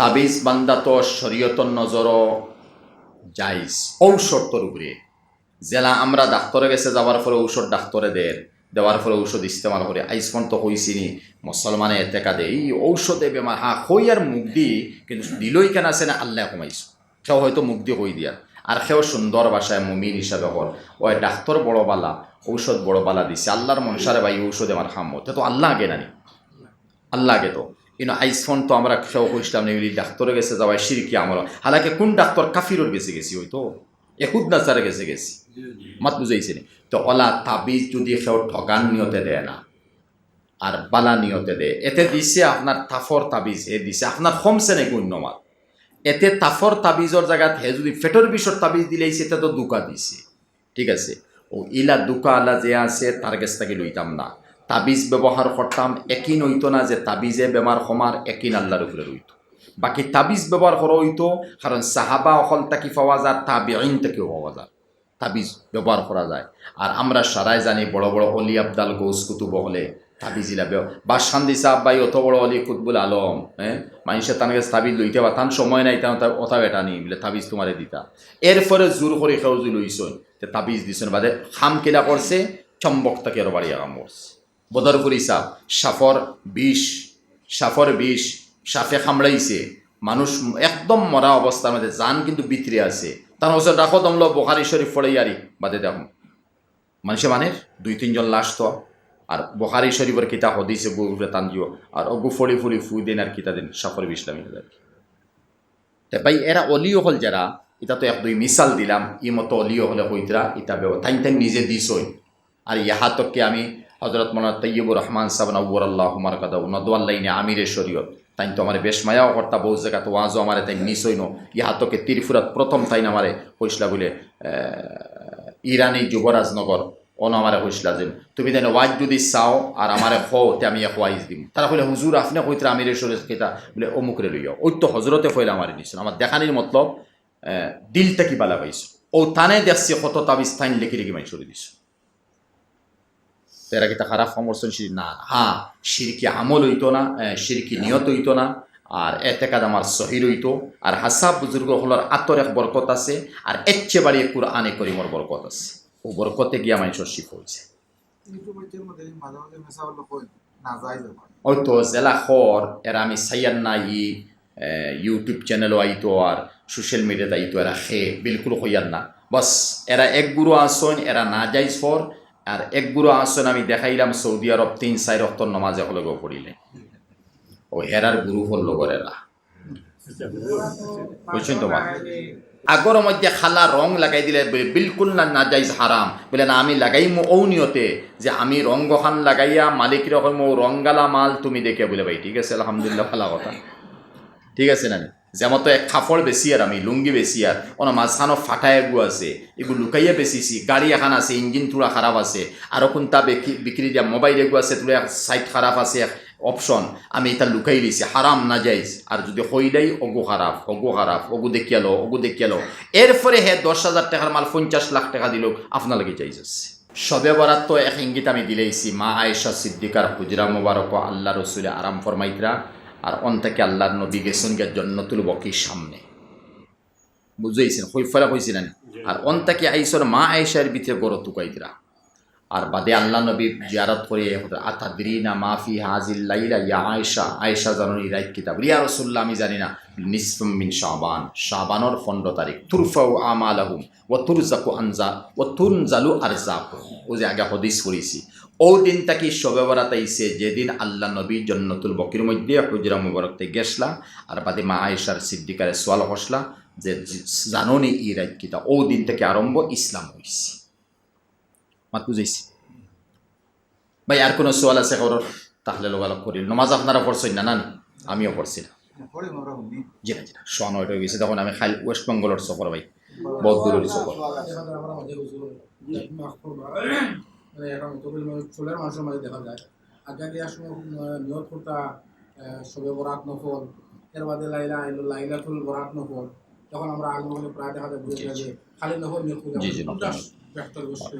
তাবিজ বান্দা তো শরীয়তর নজরও যাইস ঔষধর উপরে। জেলা আমরা ডাক্তরে গেছে যাওয়ার ফলে ঔষধ ডাক্তরে দের দেওয়ার ফলে ঔষধ ইস্তেমাল করে। আইসফোন তো হইছিনি মুসলমানে এতেকা দে এই ঔষধে বেমার হা হই আর মুখ দি কিন্তু দিলই কেন আছে না আল্লাহ কমাইছ সেও হয়তো মুখ দিয়ে হই দিয়ার আর সেও সুন্দর ভাষায় মুমিন হিসাবে হল। ওই ডাক্তর বড় বালা ঔষধ বড় বালা দিছে। আল্লাহর মনসারে ভাই ঔষধ আমার খামো তে তো আল্লাহ আগে নানি আল্লাহ আগে তো। কিন্তু আইসফোন তো আমরা সেও কইসলাম নেই ডাক্তরে গেছে যাওয়াই সিরকি আমল হালাকে কোন ডাক্তার কাফিরর বেঁচে গেছি হয়তো এহুদ নাচারে গেছে গেছি মাত বুঝাইছে নি তো অলা তাবিজ যদি সেও ঠগান নিয়তে দেয় না। আর বালা নিয়তে দেয়। এতে দিছে আপনার তাফর তাবিজ হে দিছে আপনার কমছে নাকি অন্যমাত এতে তাফর তাবিজর জায়গাত হে যদি ফেটর বিষর তাবিজ দিলেইছে এতে তো দুকা দিছে। ঠিক আছে? ও ইলা দুকা আলা যে আছে, তার কাছ থেকে লইতাম না। তাবিজ ব্যবহার করতাম একই নইতো না যে তাবিজে বেমার সমার একই আল্লাহর উপরে রইতো বাকি তাবিজ ব্যবহার করা হইতো কারণ সাহাবা অকল তাকি পাওয়া যায় তাবি আইন থেকেও পাওয়া যায়। তাবিজ ব্যবহার করা যায়। আর আমরা সারাই জানি বড় বড় অলি আবদাল গৌস কুতুব হলে তাবিজিলা বেও বাসান্দি সাহ বাই অত বড় অলি কুতবুল আলম হ্যাঁ মানুষের তার কাছে তাবিজ লইতে বা তান সময় নাই তার অথা বেটা নি, বলে তাবিজ তোমারে দিতা। এরপরে জোর করে সেউজি লইছন তাবিজ দিছন, বাদে খাম কেলা করছে চম্বক তাকে আরও বাড়ি আগাম করছে বদর করি সাপ সাফর বিষ সাফর বিষ, সাফে খামড়াইছে। মানুষ একদম মরা অবস্থার মধ্যে, জান কিন্তু বিতরে আছে। তার ওসব ডাকো তমলো বোখারি শরীফ ফড়াই আরি বাদে দেখো। মানুষে মানে দুই, তিনজন লাশ তো। আর বোখারি শরীফের কিতা হদিছে গুরে টান দিও। আর অগু ফড়ি ফুড়ি ফুই দিন আর কিতা দিন, সাফর তে ভাই, এরা অলিও হল যারা এটা তো এক, দুই মিসাল দিলাম। ই মতো অলিও হলে হইতরা ইটা বেও তাই তাই নিজে দিছই। আর ইহাতকে আমি হজরত মৌলানা তৈয়বুর রহমান সাহেব নব্বর আল্লাহ হুমার কাদা নদওয়াল্লাইনে আমিরে শরীয়ত। তাই তো আমার বেশ মায়াও কর্তা বহু জায়গা তো ওয়াজও আমার তাই নিশই নো ইহাতকে তিরফুরাত প্রথম তাই আমারে হইসলা বলে ইরানি যুবরাজনগর অন আমারে হইসলা যে তুমি দেন ওয়াজ যদি চাও আর আমারে হও তে আমি এক ওয়াইজ দিম। তারা কইলে, হুজুর, আপনি কইতরা আমিরে শরীয়ত কেটা বলে, অমুকরে লইয়া ওই তো হজরতে ফইলে আমার নিছেন। আমার দেখানির মতলব দিলটা কি বালা পাইছো? ও তানে দেখছে কত তাবিজ তাইন লিখি লিখি মাই সরে দিছো। এরা কি তা খারাপ সমর্থন সিঁড়ি না। হ্যাঁ সিরকি আমল হইতো না সিরকি নিয়ত হইতো না, আর এতেকাদ আমার সহির হইতো। আর হাসাব বুজুর্গ হলার আত্মর এক বরকত আছে, আর এচ্ছে আনে করিমর বরকত আছে। ও বরকতে গিয়া মানুষের শিখ ওই তো জেলা খর, এরা আমি সাইয়ান না ই ইউটিউব চ্যানেলও আইতো, আর সোশ্যাল মিডিয়াতে আইতো, এরা খে, বিলকুল হইয়ার না। বাস, এরা এক গুরু আসন, এরা না যাই ফর আর এক গুরু আসন আমি দেখাইলাম, সৌদি আরব তিন চাই রক্তর নমাজে হলে পড়িলে। ও হেরার গুরু হল লগর এরা বুঝছেন তোমার আগর মধ্যে খালা রং লাগাই দিলে বিলকুল না না যাইজ হারাম। বলে, না, আমি লাগাইমো ও নিয়তে যে আমি রং গহান লাগাইয়া মালিক রকম ও রঙ্গালা মাল তুমি দেখে বলে, ভাই, ঠিক আছে, আলহামদুলিল্লাহ, ভালো কথা। ঠিক আছে না? যেমন তো এক কাপড় বেশি আর আমি, লুঙ্গি বেশি আর ওনা মাঝখানো ফাটা এগু আছে এগু লুকাইয়া বেশিছি গাড়ি এখন আছে, ইঞ্জিন তুলা খারাপ আছে আরও কোনটা বিক্রি দিয়া মোবাইল এগু আছে তুলা সাইট খারাপ আছে, এক অপশন আমি এটা লুকাই দিছি হারাম না যাইজ আর যদি হইলাই অগু খারাপ অগু খারাপ অগু দেখিয়ালো অগু দেখিয়ালো এরপরে হে দশ হাজার টাকার মাল পঞ্চাশ লাখ টাকা দিল আপনাকে যাই যাচ্ছে সবে বরাত তো এক ইঙ্গিত আমি দিলেইছি, মা আয়েশা সিদ্দিকার হুজরা মোবারক আল্লাহ রসুলে আরাম ফরমাইতরা আর অন্তকে আল্লাহর নবী গেছেন গিয়া জন্নতুল বকির সামনে। বুঝাইছেন? হইফলা হয়েছিলেন আর অন্তাকে আইসর মা আয়েশার ভিতরে গড় তুকাইতরা। আর বাদে আল্লাহ নবী জিয়ারত করে আতাদ্রি না মাফি হাজিল লাইলা? ইয়া আয়েশা আয়েশা জানুনি রাইট কিতাব। রিয়া রসুল্লাহ আমি জানি না। নিসফম মিন শাবান। শাবানর পনেরো তারিখ। তুরফাউ আমালাহুম ও তুরজাকু আনজা ও তুনজালু আরজাক ও যে আগে হদিস পড়েছি। ও দিন তাকে শবে বরাত আইসে যেদিন আল্লাহ নবী জন্নতুল বকির মধ্যে হুজরা মুবারকতে গেছলা। আর বাদে মা আয়েশার সিদ্দিকারে সোয়াল হসলা যে জাননি ই রাইট কিতা ও দিন থেকে আরম্ভ ইসলাম হইছে। মাত বুঝাইছি ভাই আর কোনো সোয়াল আছে খবর তাহলে লোকালোক করি নমাজ আপনারা পড়ছেন না না আমিও পড়ছি না। জি না জি না সোয়া নয়টা হয়ে গেছে। তখন আমি খাই ওয়েস্ট বেঙ্গলের সফর ভাই। বহুত দূরের সফর মানে দেখা যায় আগে নিয়ত করতা সবে বরাত নফল এর বাদে লাইলা আইলো লাইলাতুল বরাত নফল তখন আমরা আগে মনে প্রায় দেখা যায় বুঝে যে খালি গোষ্ঠী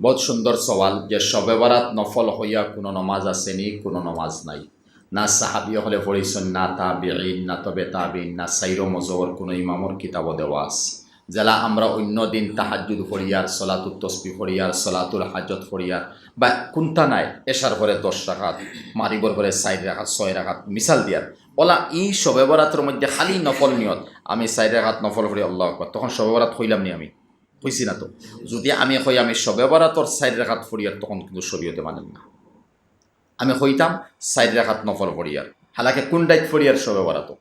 বহুত সুন্দর সওয়াল যে শবে বারাত নফল হইয়া কোনো নমাজ আসেনি কোনো নমাজ নাই। না সাহাবি হলে পড়িছেন না তাবিঈন না তবে তাবিন না সাইরো মজবর কোনো ইমামর কিতাবও দেওয়া আছে। যারা আমরা অন্য দিন তাহাজুদ ফরিয়ার সলাতুল তসবি ফরিয়ার সলাতুল হাজত ফরিয়ার বা কোনটা নাই এশার করে দশ রাখাত মারিবর করে চার রাখাত ছয় রাখাত মিসাল দিয়ার ওলা ই শবে বরাতের মধ্যে খালি নফল নিয়ত। আমি চার রাখাত নফল করি, আল্লাহ আকবার। তখন শবে বরাত হইলাম নি আমি। হইছি না তো। যদি আমি কই আমি শবে বরাতর চার রাখাত ফরিয়ার তখন কিন্তু শরীয়তে মানেন না। আমি হইতাম চার রাখাত নফল ফরিয়ার হালাকে কোন ডাইত ফরিয়ার শবে বরাত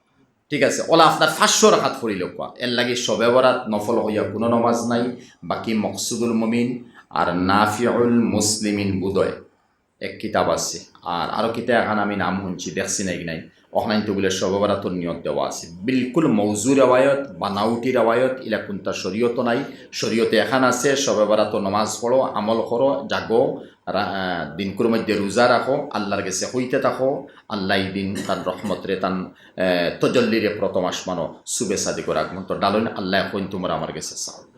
ঠিক আছে, ওলা আপনার পাঁচশো রাখাত ফরিল কোয়া। এর লাগে শবে বরাত নফল হইয়া কোনো নমাজ নাই, বাকি মকসুদুল মমিন আর নাফিউল মুসলিমিন বুদয়। এক কিতাব আছে। আর আরও কিতাব এখন আমি নাম শুনছি, দেখছি নাই নাই। অহনাইন তো বলে সববারাতর নিয়ত দেওয়া আছে বিলকুল মৌজু রেওয়ায়ত বানাউটি রেওয়ায়ত ইলা কোনটা শরীয়ত নাই। শরীয়তে এখন আছে সবেবারাত নমাজ পড়ো আমল করো জাগো দিনকুর মধ্যে রোজা রাখো আল্লাহর কাছে হইতে থাকো আল্লাহ দিন তার রহমতরে তান তজল্লিরে প্রথম আসমানো শুভে সাদি করে আগমন তো ডালন আল্লাহ কইন তোমরা আমার কাছে চাও